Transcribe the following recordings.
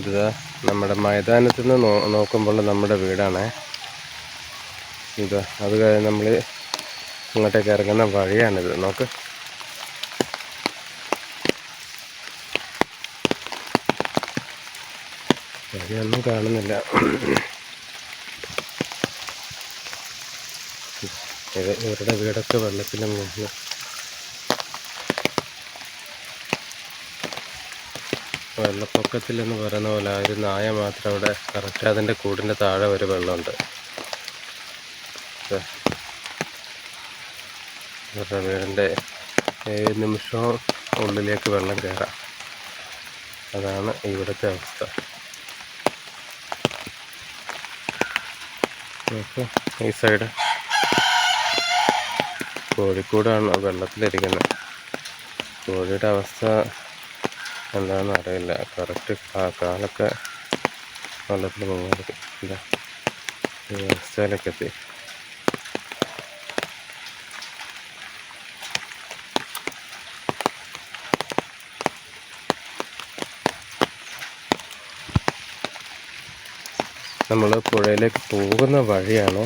ഇത് നമ്മുടെ മൈതാനത്ത് നിന്ന് നോക്കുമ്പോൾ നമ്മുടെ വീടാണ്. ഇതാ അത് കഴിഞ്ഞ് നമ്മൾ ഇങ്ങോട്ടേക്ക് ഇറങ്ങുന്ന വഴിയാണിത്. നോക്ക്. വഴിയൊന്നും കാണുന്നില്ല. ഇവരുടെ വീടൊക്കെ വെള്ളത്തിലും മുങ്ങി വെള്ളപ്പൊക്കത്തിൽ എന്ന് പറയുന്ന പോലെ ഒരു നായ മാത്രം അവിടെ കറക്റ്റ് അതിന്റെ കൂടിന്റെ താഴെ ഒരു വെള്ളമുണ്ട്. വീടിന്റെ ഏഴ് നിമിഷവും ഉള്ളിലേക്ക് വെള്ളം കയറാം. അതാണ് ഇവിടുത്തെ അവസ്ഥ. ഈ സൈഡ് കോഴിക്കോടാണ് വെള്ളത്തിലിരിക്കുന്നത്. കോഴിയുടെ അവസ്ഥ എന്താണെന്ന് അറിയില്ല. കറക്റ്റ് കാലൊക്കെ വെള്ളത്തിൽ ഈ അവസ്ഥയിലേക്ക് എത്തി. നമ്മൾ പുഴയിലേക്ക് പോകുന്ന വഴിയാണ്?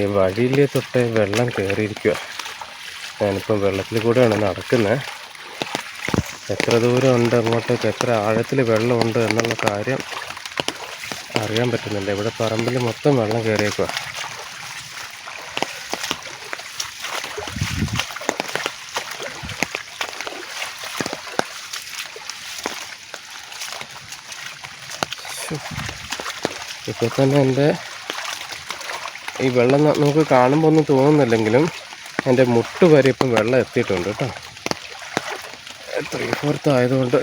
ഈ വഴിയിലെ തൊട്ട് വെള്ളം കയറിയിരിക്കുക ഞാനിപ്പം വെള്ളത്തിൽ കൂടെയാണ് നടക്കുന്നത് എത്ര ദൂരം ഉണ്ട് അങ്ങോട്ടേക്ക് എത്ര ആഴത്തിൽ വെള്ളമുണ്ട് എന്നുള്ള കാര്യം അറിയാൻ പറ്റുന്നില്ല. ഇവിടെ പറമ്പിൽ മൊത്തം വെള്ളം കയറിയേക്കുക ഇപ്പോൾ തന്നെ എന്റെ ഈ വെള്ളം നമുക്ക് കാണുമ്പോൾ ഒന്നും തോന്നുന്നില്ലെങ്കിലും എന്റെ മുട്ട് വരെ ഇപ്പം വെള്ളം എത്തിയിട്ടുണ്ട് കേട്ടോ. ത്രീ ഫോർത്ത് ആയതുകൊണ്ട്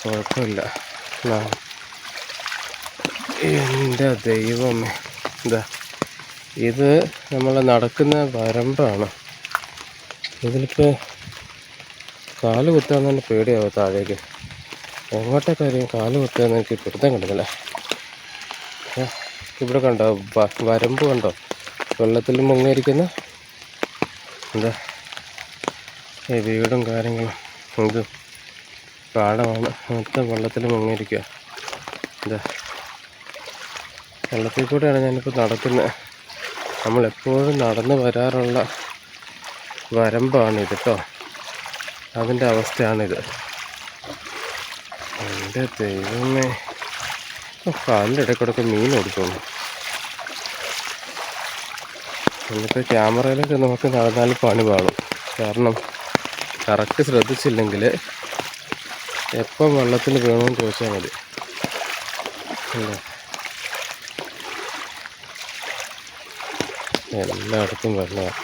കുഴപ്പമില്ല എന്റെ ദൈവമേ. എന്താ ഇത് നമ്മൾ നടക്കുന്ന വരമ്പാണ്. ഇതിലിപ്പോൾ കാൽ കുത്താൻ തന്നെ പേടിയാവും താഴേക്ക്? എങ്ങോട്ടെ കാര്യം കാൽ കുത്താന്ന് എനിക്ക് പിടുത്തം കിട്ടുന്നില്ല. ഇവിടെ കണ്ടോ? വരമ്പ് കണ്ടോ? വെള്ളത്തിൽ മുങ്ങിയിരിക്കുന്ന എന്താ വീടും കാര്യങ്ങളും ഇതും പാടമാണ്. മൊത്തം വെള്ളത്തിൽ മുങ്ങിയിരിക്കുക. എന്താ വെള്ളത്തിൽ കൂടെയാണ് ഞാനിപ്പോൾ നടക്കുന്നത്. നമ്മളെപ്പോഴും നടന്നു വരാറുള്ള വരമ്പാണിത് കേട്ടോ അതിന്റെ അവസ്ഥയാണിത്. എന്റെ ദൈവമേ. കാലിന്റെ ഇടയ്ക്കിടയ്ക്ക് മീൻ ഓടിക്കുന്നു എന്നിട്ട് ക്യാമറയിലൊക്കെ നമുക്ക് നടന്നാൽ പണി പാടും കാരണം കറക്റ്റ് ശ്രദ്ധിച്ചില്ലെങ്കിൽ എപ്പം വെള്ളത്തിൽ വീണമെന്ന് ചോദിച്ചാൽ മതി? എല്ലായിടത്തും വെള്ളമാണ്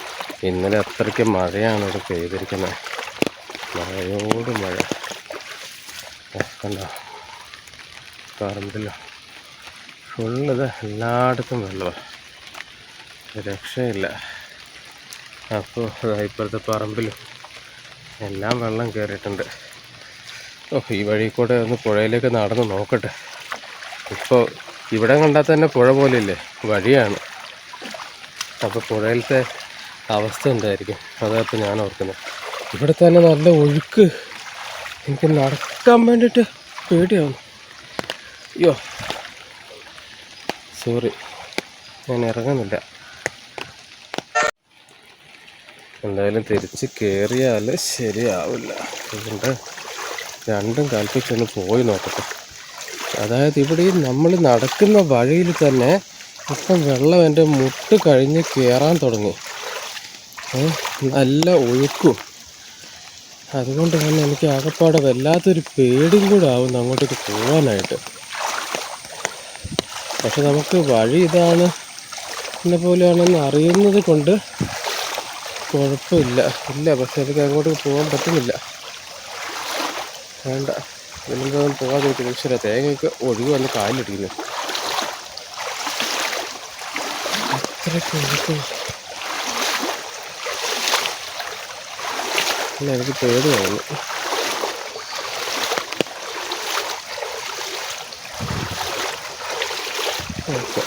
ഇന്നലെ അത്രയ്ക്ക് മഴയാണ് ഇവിടെ പെയ്തിരിക്കുന്നത് മഴയോട് മഴ. കണ്ടോ? പറമ്പില്ല ഫുള്ളത് എല്ലായിടത്തും വെള്ളമാണ് രക്ഷയില്ല. അപ്പോൾ ഇപ്പോഴത്തെ പറമ്പിലും എല്ലാം വെള്ളം കയറിയിട്ടുണ്ട് ഓ ഈ വഴി കൂടെ ഒന്ന് പുഴയിലേക്ക് നടന്ന് നോക്കട്ടെ. ഇപ്പോൾ ഇവിടെ കണ്ടാൽ തന്നെ പുഴ പോലെയില്ലേ? വഴിയാണ്. അപ്പോൾ പുഴയിലത്തെ അവസ്ഥ എന്തായിരിക്കും? അതാ ഇപ്പോൾ ഞാൻ ഓർക്കുന്നത് ഇവിടെ തന്നെ നല്ല ഒഴുക്ക്. എനിക്ക് നടക്കാൻ വേണ്ടിയിട്ട് പേടിയാവുന്നു. അയ്യോ. സോറി. ഞാൻ ഇറങ്ങുന്നില്ല. എന്തായാലും തിരിച്ച് കയറിയാൽ ശരിയാവില്ല. അതുകൊണ്ട് രണ്ടും കൽപ്പിച്ചൊന്ന് പോയി നോക്കട്ടെ. അതായത് ഇവിടെ നമ്മൾ നടക്കുന്ന വഴിയിൽ തന്നെ ഇപ്പം വെള്ളം എന്റെ മുട്ട് കഴിഞ്ഞ് കയറാൻ തുടങ്ങി. നല്ല ഒഴുക്കും. അതുകൊണ്ട് തന്നെ എനിക്ക് ആകപ്പാടെ വല്ലാത്തൊരു പേടിയും കൂടെ ആവുന്നു അങ്ങോട്ടേക്ക് പോകാനായിട്ട് പക്ഷെ നമുക്ക് വഴി ഇതാണ് എന്നെ പോലെയാണെന്ന് അറിയുന്നത് കൊണ്ട് കുഴപ്പമില്ല. ഇല്ല പക്ഷെ എനിക്ക് അങ്ങോട്ട് പോകാൻ പറ്റുന്നില്ല. വേണ്ട. ഇതിനെന്താ പോകാതിരിക്കുന്നു പക്ഷേ തേങ്ങയ്ക്ക് ഒഴിവ് വന്ന് കാലിലിടിക്കുന്നു. അത്രയ്ക്ക് ഒഴുക്കും. എനിക്ക് പേടി ഓക്കെ.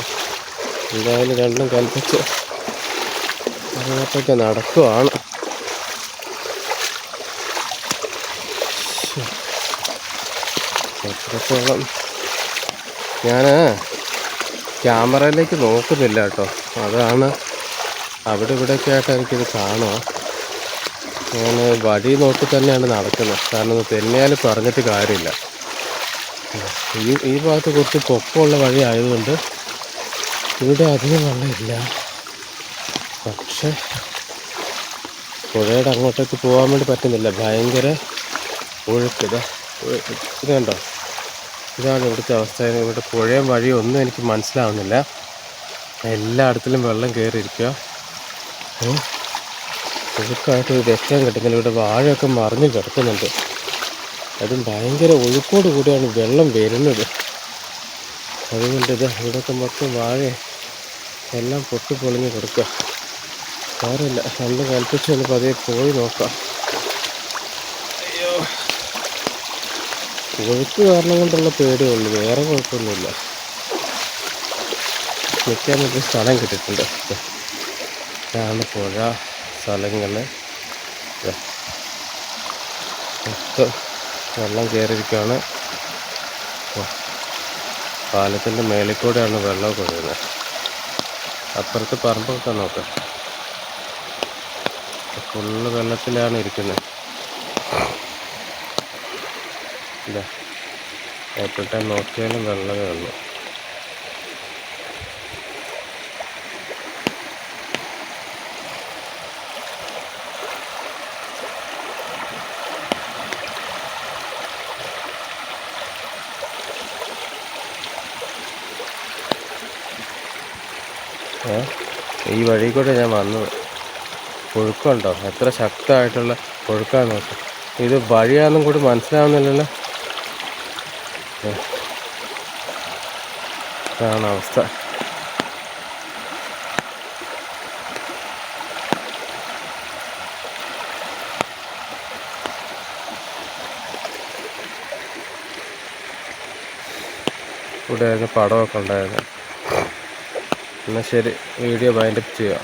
എന്തായാലും രണ്ടും കൽപ്പിച്ച് അങ്ങോട്ടൊക്കെ നടക്കുവാണ്. എത്രത്തോളം. ഞാൻ ക്യാമറയിലേക്ക് നോക്കുന്നില്ല കേട്ടോ. അതാണ് അവിടെ ഇവിടെയൊക്കെ ആയിട്ട് എനിക്കിത് കാണുക. ഞാൻ വഴി നോക്കി തന്നെയാണ് നടക്കുന്നത്. കാരണം തെന്നിയാൽ പറഞ്ഞിട്ട് കാര്യമില്ല. ഈ ഈ ഭാഗത്ത് കുറച്ച് പൊക്കമുള്ള വഴി ആയതുകൊണ്ട് ഇവിടെ അധികം വെള്ളമില്ല. പക്ഷേ പുഴയുടെ അങ്ങോട്ടേക്ക് പോകാൻ വേണ്ടി പറ്റുന്നില്ല. ഭയങ്കര ഒഴുക്ക് ഇതാ കണ്ടോ? ഇതാണ് ഇവിടുത്തെ അവസ്ഥ. ഇവിടെ പുഴയും വഴിയും ഒന്നും എനിക്ക് മനസ്സിലാവുന്നില്ല. എല്ലായിടത്തിലും വെള്ളം കയറിയിരിക്കുക. ഒഴുക്കായിട്ട് ഒഴുക്കായിട്ട് രക്ഷയും കിട്ടുന്നില്ല. ഇവിടെ വാഴയൊക്കെ മറിഞ്ഞ് കിടക്കുന്നുണ്ട്. അതും ഭയങ്കര ഒഴുക്കോട് കൂടിയാണ് വെള്ളം വരുന്നത്. അതുകൊണ്ട് ഇത് ഇവിടെയൊക്കെ മൊത്തം വാഴ എല്ലാം പൊട്ടി പൊളിഞ്ഞ് കിടക്കുക. സാരമില്ല. രണ്ട് കൽപ്പിച്ച് ഒന്ന് പതിയെ പോയി നോക്കാം. അയ്യോ. ഒഴുക്ക് കാരണം കൊണ്ടുള്ള പേടിയേ ഉള്ളൂ വേറെ കുഴപ്പമൊന്നുമില്ല. നിൽക്കാൻ പറ്റിയ സ്ഥലം കിട്ടിയിട്ടുണ്ട്. ഇതാണ് പുഴ സ്ഥലങ്ങൾ. മൊത്തം വെള്ളം കയറിയിരിക്കുകയാണ്. പാലത്തിന്റെ മേളിൽ കൂടെയാണ് വെള്ളം കൊഴുകുന്നത് അപ്പുറത്ത് പറമ്പൊക്കെ നോക്കാം. ഫുള്ള് വെള്ളത്തിലാണ് ഇരിക്കുന്നത് എപ്പോഴത്തെ നോക്കിയാലും വെള്ളമേ ഉള്ളൂ. ഈ വഴി കൂടെ ഞാൻ വന്നത്. ഒഴുക്കുണ്ടോ എത്ര ശക്തമായിട്ടുള്ള ഒഴുക്കാന്ന് നോക്കാം. ഇത് വഴിയാണെന്നും കൂടി മനസ്സിലാവുന്നില്ലല്ലോ. ഇതാണ് അവസ്ഥ. ഇവിടെ പടമൊക്കെ ഉണ്ടായിരുന്നു എന്നാൽ ശരി വീഡിയോ വൈൻഡപ്പ് ചെയ്യാം.